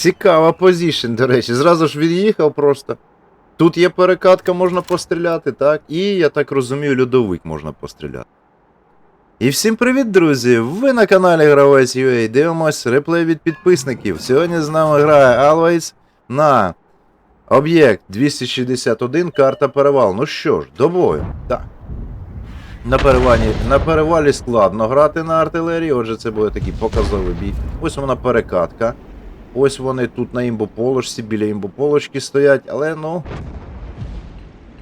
Цікава позішн, до речі. Зразу ж від'їхав просто. Тут є перекатка, можна постріляти, так? І, я так розумію, льодовик можна постріляти. І всім привіт, друзі! Ви на каналі Гравець UA. Дивимось реплей від підписників. Сьогодні з нами грає Always на об'єкт 261, карта перевал. Ну що ж, до бою. Так. На перевалі, на перевалі складно грати на артилерії, отже, це буде такий показовий бій. Ось вона перекатка. Ось вони тут на імбополочці, біля імбополочки стоять, але ну.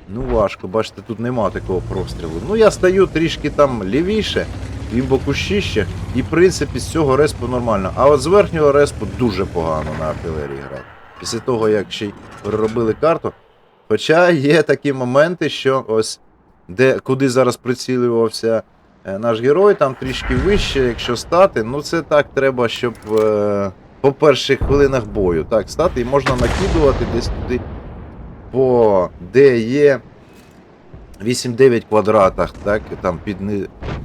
Ну важко, бачите, тут нема такого прострілу. Ну я стою трішки там лівіше, в імбокущище, і в принципі з цього респу нормально. А от з верхнього респу дуже погано на артилерії грати. Після того, як ще й переробили карту. Хоча є такі моменти, що ось де куди зараз прицілювався е, наш герой, там трішки вище, якщо стати, ну це так треба, щоб е, по перших хвилинах бою так стати, і можна накидувати десь туди, по де є 8-9 квадратах, так, там під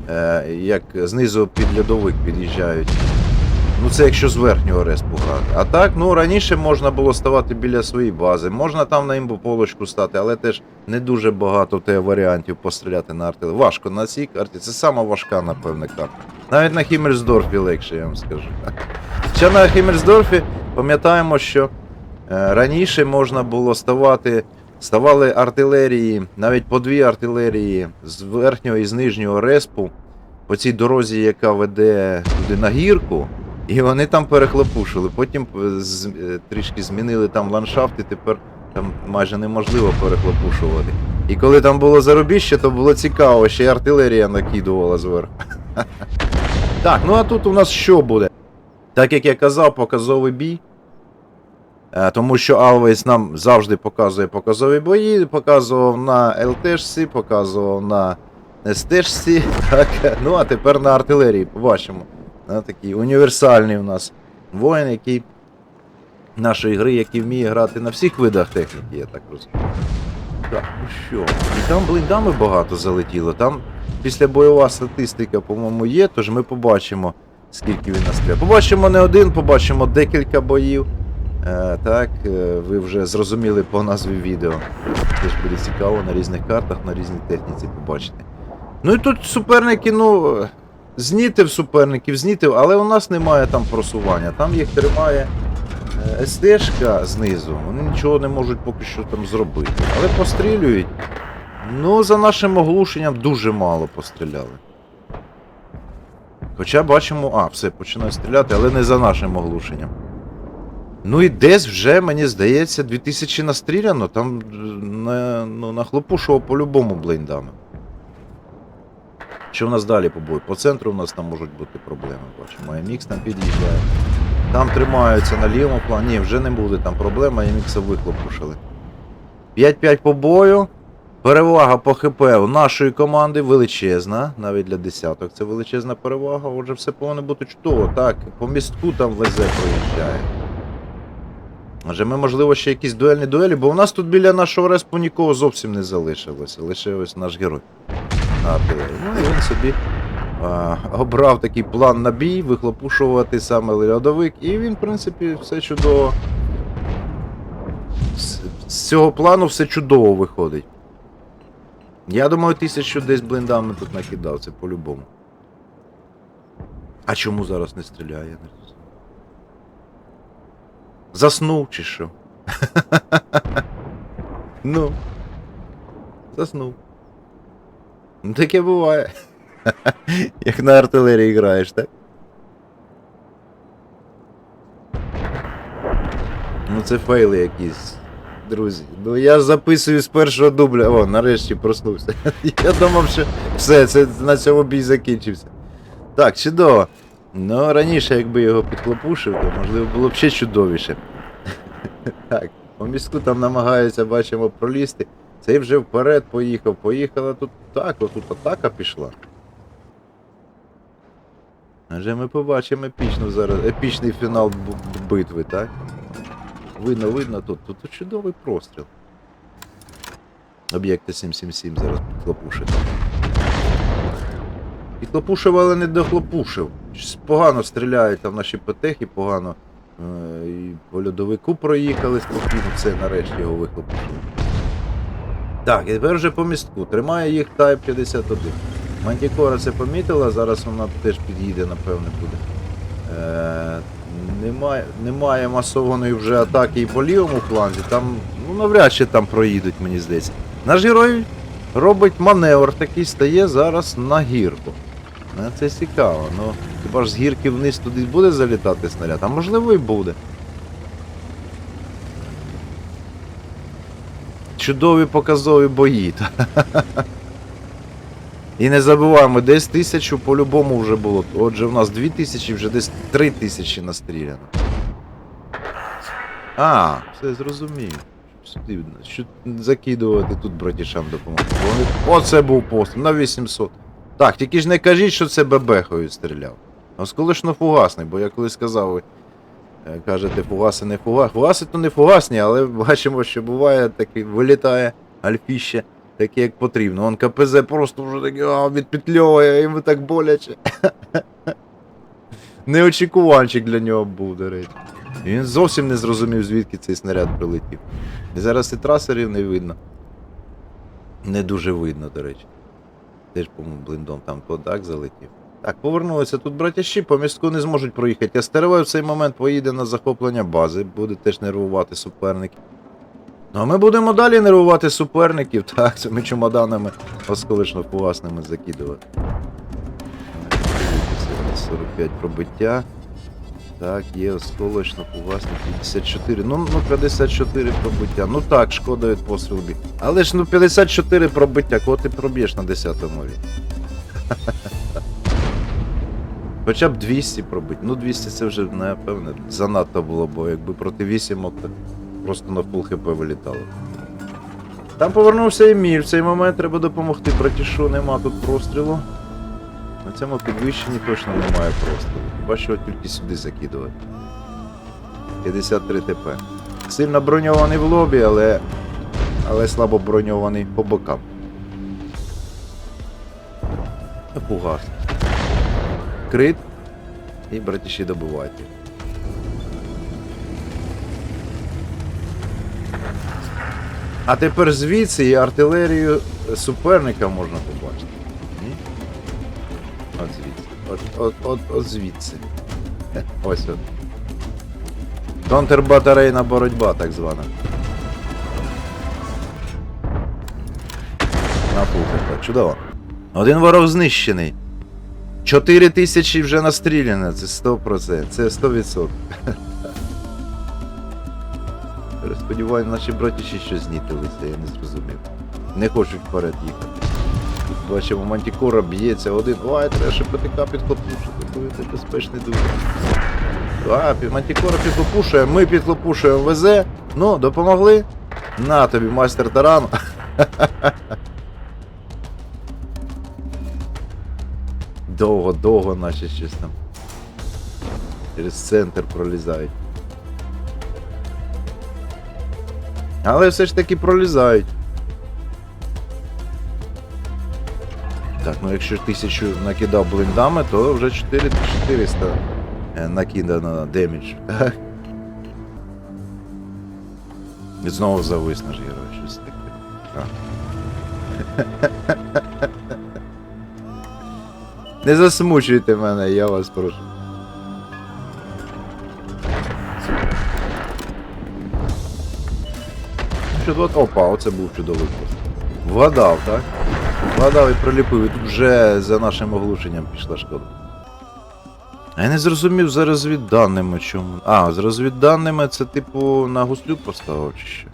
е, як знизу під льодовик під'їжджають. Ну це якщо з верхнього респу грати. А так, ну раніше можна було ставати біля своєї бази. Можна там на імбополочку стати, але теж не дуже багато тебе варіантів постріляти на артилерії. Важко на цій карті. Це сама важка, напевне, карта. Навіть на Хіммельсдорфі легше, я вам скажу. Ще на Хіммельсдорфі пам'ятаємо, що е, раніше можна було ставати. Ставали артилерії, навіть по дві артилерії з верхнього і з нижнього респу по цій дорозі, яка веде туди на гірку, і вони там перехлопушили. Потім е, з- е, трішки змінили там ландшафт, і тепер там майже неможливо перехлопушувати. І коли там було заробіще, то було цікаво, ще й артилерія накидувала зверху. Так, ну а тут у нас що буде? Так як я казав, показовий бій. Е, Тому що Always нам завжди показує показові бої, показував на ЛТшці, показував на СТшці, ну а тепер на артилерії побачимо. На такий універсальний у нас воїн, який нашої гри, який вміє грати на всіх видах техніки, я так розумію. Так, ну що? І там блиндами багато залетіло. Там після бойова статистика, по-моєму, є, тож ми побачимо, скільки він настріляв. Побачимо не один, побачимо декілька боїв. Е, так, е, ви вже зрозуміли по назві відео. Теж буде цікаво на різних картах, на різній техніці побачити. Ну і тут суперники, ну, знітив суперників, знітив, але у нас немає там просування. Там їх тримає е, СТшка знизу. Вони нічого не можуть поки що там зробити. Але пострілюють. Ну, за нашим оглушенням дуже мало постріляли. Хоча бачимо, а, все, починають стріляти, але не за нашим оглушенням. Ну і десь вже, мені здається, 2000 настріляно, там е, на, ну, нахлопушував по-любому блейндами. Що в нас далі по бою? По центру у нас там можуть бути проблеми, бачимо. АМХ там під'їжджає. Там тримаються на лівому плані. Ні, вже не буде там проблем, АМХ виклопушили. 5-5 по бою. Перевага по ХП у нашої команди величезна, навіть для десяток. Це величезна перевага. Отже, все повинно бути чудово. Так, по містку там везе проїжджає. Адже ми, можливо, ще якісь дуельні дуелі, бо у нас тут біля нашого респу нікого зовсім не залишилося. Лише ось наш герой на. Ну і він собі а, обрав такий план на бій, вихлопушувати саме льодовик, і він, в принципі, все чудово. З, з цього плану все чудово виходить. Я думаю, тисячу десь блиндами тут накидав, це по-любому. А чому зараз не стріляє? Заснув чи що? ну. Заснув. Ну таке буває. Як на артилерії граєш, так? Ну це фейли якісь, друзі. Ну я записую з першого дубля. О, нарешті проснувся. Я думав, що все, це на цьому бій закінчився. Так, чудово. Ну, раніше, якби його підхлопушив, то можливо було б ще чудовіше. Так, по містку там намагаються, бачимо, пролізти. Цей вже вперед поїхав, поїхала тут так, отут атака пішла. Адже ми побачимо епічну зараз, епічний фінал битви, так? Видно, видно тут. Тут чудовий простріл. Об'єкти 777 зараз підхлопушить. Підхлопушив, але не дохлопушив. Погано стріляють там наші петехи, погано Е, І по льодовику проїхали спокійно, все, нарешті його вихлопили. Так, і тепер вже по містку. Тримає їх Type 51. Мантікора це помітила, зараз вона теж під'їде, напевне, буде. Е, немає, немає масованої вже атаки і по лівому фланзі. Там, ну навряд чи там проїдуть, мені здається. Наш герой робить маневр такий, стає зараз на гірку. Ну, Це цікаво. Ну, хіба ж з гірки вниз туди буде залітати снаряд? А можливо і буде. Чудові показові бої. І не забуваємо, десь тисячу по-любому вже було. Отже, в нас дві тисячі, вже десь три тисячі настріляно. А, все зрозумів. Що закидувати тут братішам допомогти. Оце був пост на 800. Так, тільки ж не кажіть, що це бебехою стріляв. Осколишно фугасний, бо я колись сказав, кажете, фугаси не фугаси. Фугаси то не фугасні, але бачимо, що буває таке, вилітає альфіще, таке як потрібно. Он КПЗ просто вже таке а, відпетльовує, йому так боляче. Неочікуванчик для нього був, до речі. І він зовсім не зрозумів, звідки цей снаряд прилетів. І зараз і трасерів не видно. Не дуже видно, до речі. Теж, по-моєму, блиндом там то так залетів. Так, повернулися. Тут братящі по містку не зможуть проїхати. Астерове в цей момент поїде на захоплення бази, буде теж нервувати суперників. Ну а ми будемо далі нервувати суперників, так, цими чемоданами осколично фугасними закидувати. Дивіться, 45 пробиття. Так, є осколочно фугасне 54. Ну, ну 54 пробиття. Ну так, шкода від пострілу бі. Але ж ну 54 пробиття, кого ти проб'єш на 10 рівні? Хоча б 200 пробить. Ну 200 це вже, напевне, занадто було, бо якби проти 8 то просто на фул хп вилітало. Там повернувся Еміль, в цей момент треба допомогти, братішу, нема тут прострілу. На цьому підвищенні точно немає прострілу. Хіба що тільки сюди закидувати. 53 ТП. Сильно броньований в лобі, але. але слабо броньований по бокам. Пугас. Крит. І братіші добивають. А тепер звідси і артилерію суперника можна побачити. От звідси. От, от, от, от звідси. Ось от. Контрбатарейна боротьба, так звана. На пулка. Чудово. Один ворог знищений. 4 тисячі вже настріляно, це 100%, це 100%. Сподіваюся, наші братіші щось знітилися, я не зрозумів. Не хочуть вперед їхати. Бачимо, мантікора б'ється один. Ой, треба ще ПТК підхлопушити, буде безпечний дуже. А, мантікора підхлопушує, ми підхлопушуємо ВЗ. Ну, допомогли? На тобі, майстер тарану. Довго, довго наші щось там. Через центр пролізають. Але все ж таки пролізають. Так, ну якщо тисячу накидав блиндами, то вже 4400 е, накидано демідж. Так. І знову завис наш герой, щось таке. Не засмучуйте мене, я вас прошу. Чудово. Опа, оце був чудовий пост. Вгадав, так? Вгадав і приліпив, і тут вже за нашим оглушенням пішла шкода. А я не зрозумів за розвідданими чому. А, з розвідданими це типу на гуслю поставив чи що?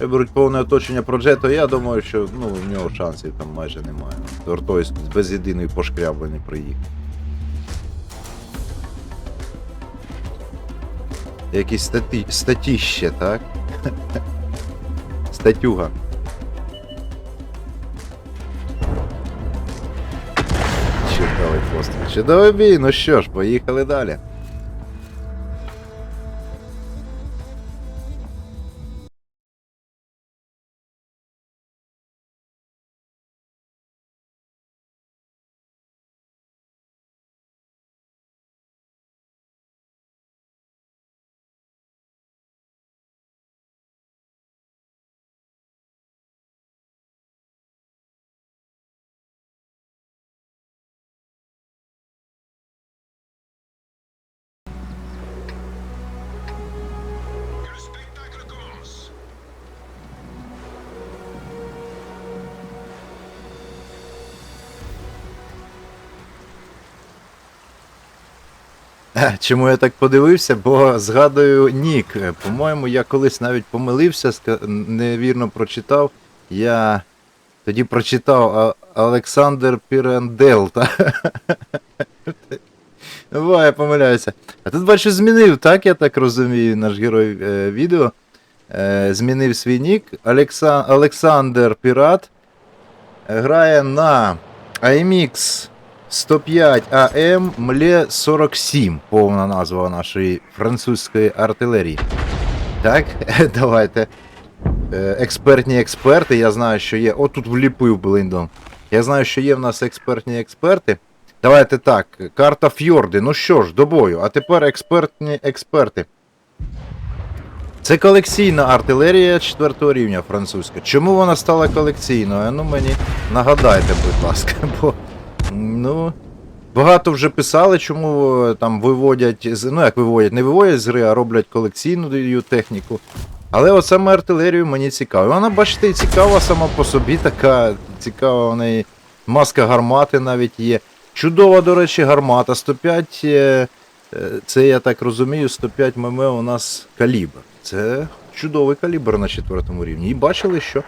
Беруть повне оточення проджету, я думаю, що ну, в нього шансів там майже немає. Тортой без єдиної пошкрябини приїхав. Якісь статі... статіще, так? Статюга. Чудовий постріл. Чудовий бій, ну що ж, поїхали далі. Чому я так подивився? Бо згадую нік. По-моєму, я колись навіть помилився, невірно прочитав. Я тоді прочитав Олександр Пірандел. Та? Бо я помиляюся. А тут бачу, змінив, так я так розумію, наш герой е, відео. Е, змінив свій нік. Олекса... Олександр Пірат е, грає на AMX 105 АМ Мле 47, повна назва нашої французької артилерії. Так, давайте. Е, Експертні експерти, я знаю, що є. О, тут вліпив блиндом. Я знаю, що є в нас експертні експерти. Давайте так, карта Фьорди. Ну що ж, до бою. А тепер експертні експерти. Це колекційна артилерія 4 рівня французька. Чому вона стала колекційною? Ну мені нагадайте, будь ласка, бо ну. Багато вже писали, чому е, там виводять. Ну як виводять, не виводять з гри, а роблять колекційну техніку. Але от саме артилерію мені цікаво. Вона, бачите, цікава сама по собі, така цікава в неї. Маска гармати навіть є. Чудова, до речі, гармата. 105, е, е, це я так розумію, 105 мм у нас калібр. Це чудовий калібр на четвертому рівні. І бачили, що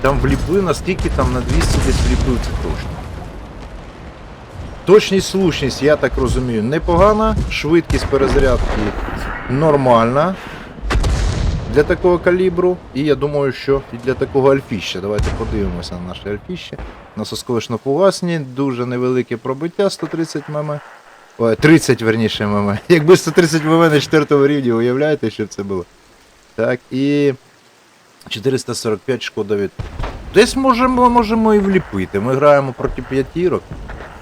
там вліпив, наскільки там на 200 десь вліпив це точно. Точність, слушність, я так розумію, непогана. Швидкість перезарядки нормальна для такого калібру. І я думаю, що і для такого альфіща. Давайте подивимося на наше альфіще. На сосколишно фугасні, дуже невелике пробиття 130 мм. Ой, 30 верніше мм. Якби 130 мм на 4 рівні, уявляєте, що це було? Так, і 445 шкода від. Десь можемо, можемо і вліпити. Ми граємо проти п'ятірок,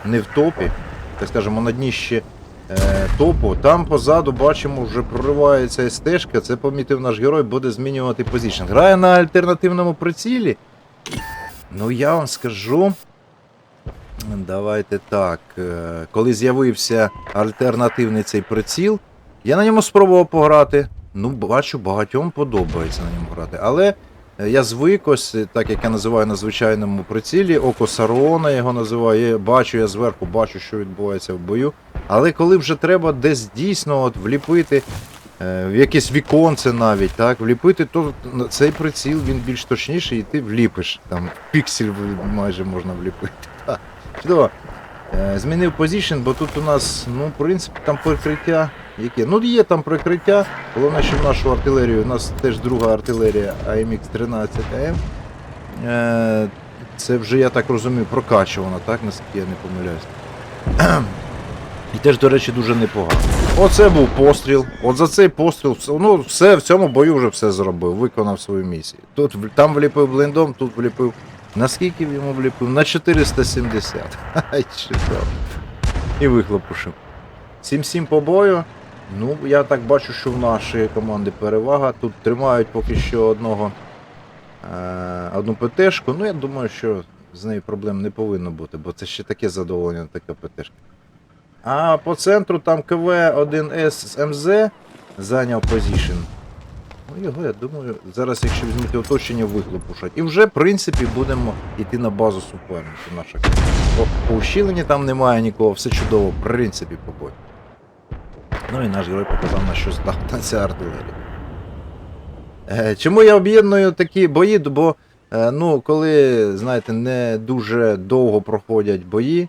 не в топі. Так скажемо, на дні ще е, топу. Там позаду бачимо, вже проривається стежка. Це помітив наш герой, буде змінювати позицію. Грає на альтернативному прицілі. Ну я вам скажу. Давайте так. е, Коли з'явився альтернативний цей приціл, я на ньому спробував пограти. Ну, бачу, багатьом подобається на ньому грати. Але я звик ось, е, так як я називаю на звичайному прицілі, око Сарона його називаю. Бачу, я зверху бачу, що відбувається в бою. Але коли вже треба десь дійсно от вліпити е, в якесь віконце навіть, так, вліпити, то цей приціл він більш точніший, і ти вліпиш. Там піксель майже можна вліпити. Так. Чудово. Е, Змінив позицію, бо тут у нас, ну, в принципі, там прикриття. Яке? Ну, є там прикриття. Головне, що в нашу артилерію, у нас теж друга артилерія AMX 13 АМ. Е, Це вже, я так розумію, прокачувана, так, наскільки я не помиляюсь. І теж, до речі, дуже непогано. Оце був постріл. От за цей постріл, ну, все в цьому бою вже все зробив, виконав свою місію. Тут там вліпив блиндом, тут вліпив. Наскільки йому вліпив? На 470. Ай, чудово. І вихлопушив. 7-7 по бою. Ну, я так бачу, що в нашої команди перевага. Тут тримають поки що одного е, одну ПТшку. Ну, я думаю, що з нею проблем не повинно бути, бо це ще таке задоволення, така ПТшка. А по центру там КВ-1С з МЗ зайняв позішн. Ну, його, я думаю, зараз, якщо візьмете оточення, вихлопушать. І вже, в принципі, будемо йти на базу суперників наша. По, по там немає нікого, все чудово, в принципі, по бою. Ну і наш герой показав, на що здатна артилерія. Е, чому я об'єдную такі бої? Бо, е, ну, коли, знаєте, не дуже довго проходять бої,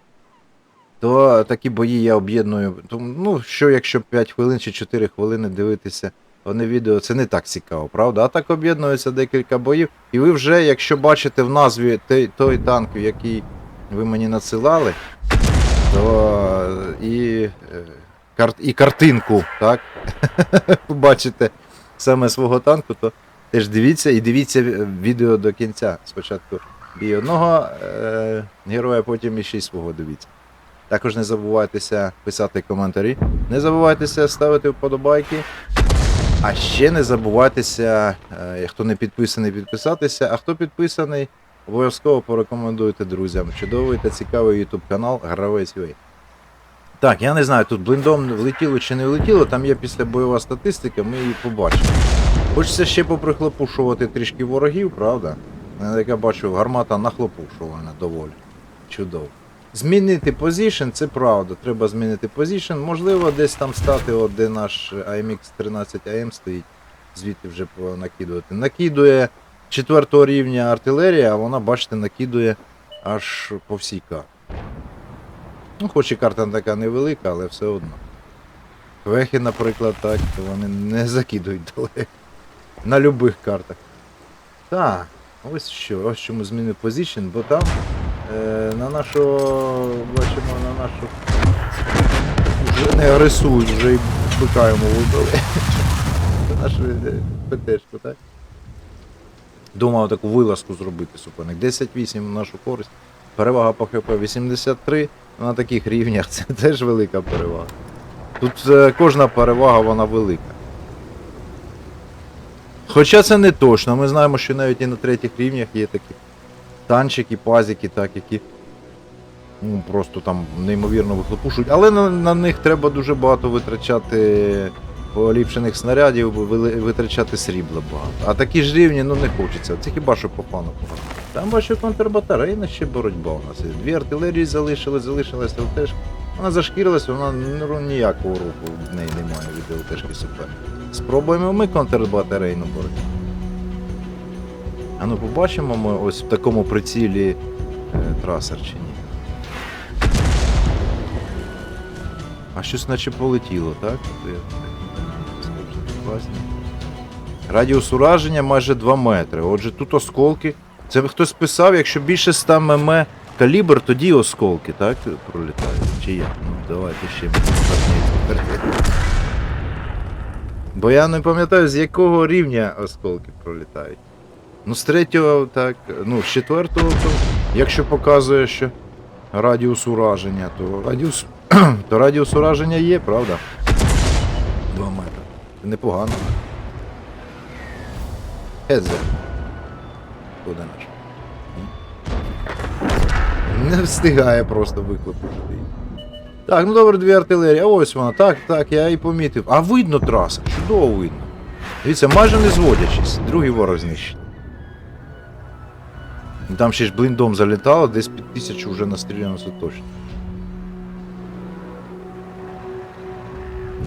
то такі бої я об'єдную. Ну, що якщо 5 хвилин чи 4 хвилини дивитися одне відео, це не так цікаво, правда? А так об'єднується декілька боїв. І ви вже, якщо бачите в назві той, той танк, який ви мені надсилали, то е, і, е, і картинку, так? Бачите саме свого танку, то теж дивіться і дивіться відео до кінця. Спочатку бій одного е, героя, потім іще й свого дивіться. Також не забувайтеся писати коментарі, не забувайтеся ставити вподобайки. А ще не забувайтеся, е, хто не підписаний, підписатися, а хто підписаний, обов'язково порекомендуйте друзям. Чудовий та цікавий YouTube канал Гравець UA. Так, я не знаю, тут блиндом влетіло чи не влетіло, там є післябойова статистика, ми її побачимо. Хочеться ще поприхлопушувати трішки ворогів, правда? Е, Як я бачу, гармата нахлопушувана доволі. Чудово. Змінити позишн, це правда. Треба змінити позишн. Можливо, десь там стати, от де наш AMX 13 AM стоїть, звідти вже накидувати. Накидує четвертого рівня артилерія, а вона, бачите, накидує аж по всій карті. Ну, хоч і карта така невелика, але все одно. Квехи, наприклад, так, то вони не закидують далеко. На любих картах. Так, ось що, ось чому змінив позицію, бо там е, на нашу, бачимо, на нашу. Вже не агресують, вже і бика йому вибили. На нашу ПТшку, так? Думав таку вилазку зробити суперник. 10-8 в нашу користь. Перевага по ХП 83 на таких рівнях це теж велика перевага. Тут е, кожна перевага вона велика. Хоча це не точно, ми знаємо, що навіть і на третіх рівнях є такі танчики, пазики, так, які ну, просто там неймовірно вихлопушують. Але на, на них треба дуже багато витрачати поліпшених снарядів, витрачати срібла багато. А такі ж рівні ну не хочеться. Це хіба що по фану. Там бачу контрбатарейна ще боротьба у нас. Дві артилерії залишились, залишилась ЛТшка. Вона зашкірилась, вона ну, ніякого руху в неї немає від ЛТшки супер. Спробуємо ми контрбатарейну боротьбу. А ну побачимо ми ось в такому прицілі е, трасер чи ні. А щось наче полетіло, так? Класно. Радіус ураження майже 2 метри. Отже, тут осколки. Це хтось писав, якщо більше 100 мм калібр, тоді осколки, так? Пролітають. Чи як? Ну, давайте ще. Бо я не пам'ятаю, з якого рівня осколки пролітають. Ну, з третього, так, ну, з четвертого, то якщо показує, що радіус ураження, то радіус, то радіус ураження є, правда? 2 метри. Непогано. Хезе. Куди наш? Не встигає просто викликати. Так, ну добре, дві артилерії. А ось вона, так, так, я і помітив. А видно траса, чудово видно. Дивіться, майже не зводячись, другий ворог знищений. Там ще ж бліндом залітало, десь під тисячу вже настріляно це точно.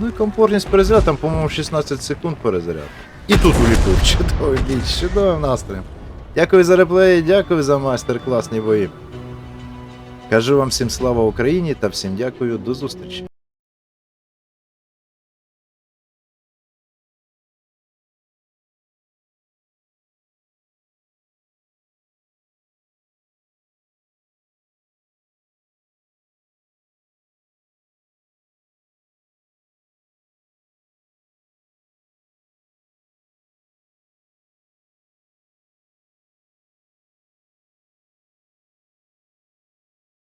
Ну і комфортність перезаряд, там, по-моєму, 16 секунд перезаряд. І тут уліпив. Чудовий бій, з чудовим настроєм. Дякую за реплеї, дякую за майстер-класні бої. Кажу вам всім слава Україні та всім дякую, до зустрічі.